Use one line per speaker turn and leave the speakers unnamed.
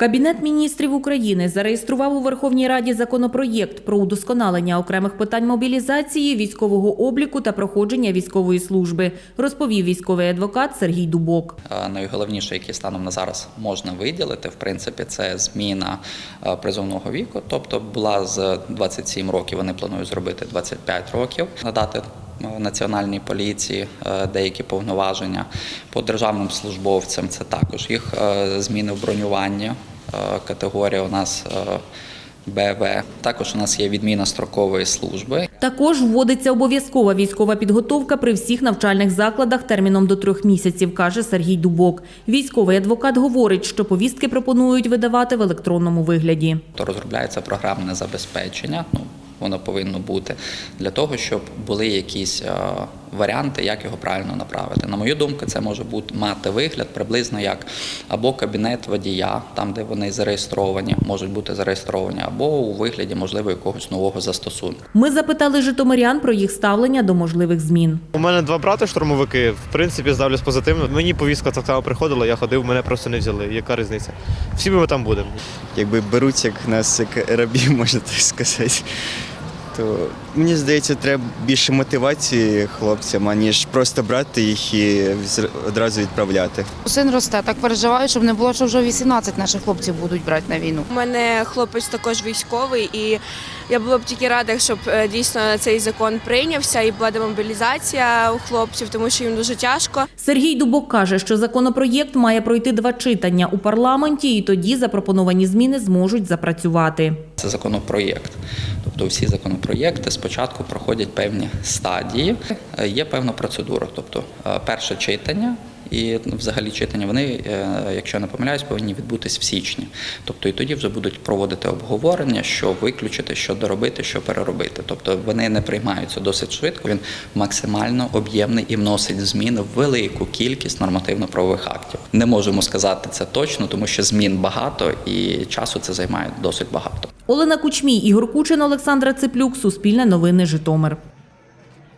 Кабінет міністрів України зареєстрував у Верховній Раді законопроєкт про удосконалення окремих питань мобілізації, військового обліку та проходження військової служби, розповів військовий адвокат Сергій Дубок.
Найголовніше, яке станом на зараз можна виділити, в принципі, це зміна призовного віку. Тобто була з 27 років, вони планують зробити 25 років, надати національній поліції е, деякі повноваження по державним службовцям. Це також їх е, зміни в бронюванні. Е, Категорія у нас БВ. Також у нас є відміна строкової служби.
Також вводиться обов'язкова військова підготовка при всіх навчальних закладах терміном до трьох місяців, каже Сергій Дубок. Військовий адвокат говорить, що повістки пропонують видавати в електронному вигляді.
то розробляється програмне забезпечення. Ну воно повинно бути для того, щоб були якісь е, варіанти, як його правильно направити. На мою думку, це може бути мати вигляд приблизно як або кабінет водія, там де вони зареєстровані, можуть бути зареєстровані, або у вигляді можливо якогось нового застосунку.
Ми запитали житомирян про їх ставлення до можливих змін.
У мене два брати штурмовики. В принципі, ставлюсь позитивно. Мені повістка так само приходила, я ходив, мене просто не взяли. Яка різниця? Всі ми там будемо.
якби беруть як нас як рабів, можна так сказати. То мені здається, треба більше мотивації хлопцям, аніж просто брати їх і одразу відправляти.
Син росте, так переживаю, щоб не було, що вже 18 наших хлопців будуть брати на війну.
У мене хлопець також військовий, і я була б тільки рада, щоб е, дійсно цей закон прийнявся і була демобілізація у хлопців, тому що їм дуже тяжко.
Сергій Дубок каже, що законопроєкт має пройти два читання у парламенті, і тоді запропоновані зміни зможуть запрацювати.
Це законопроєкт. Тобто всі законопроєкти спочатку проходять певні стадії, Е, є певна процедура. Тобто е, перше читання і взагалі читання, вони, е, якщо я не помиляюсь, повинні відбутись в січні. Тобто і тоді вже будуть проводити обговорення, що виключити, що доробити, що переробити. Тобто вони не приймаються досить швидко. Він максимально об'ємний і вносить зміни в велику кількість нормативно-правових актів. Не можемо сказати це точно, тому що змін багато і часу це займає досить багато.
Олена Кучмій, Ігор Кучин, Олександра Циплюк, Суспільне новини, Житомир.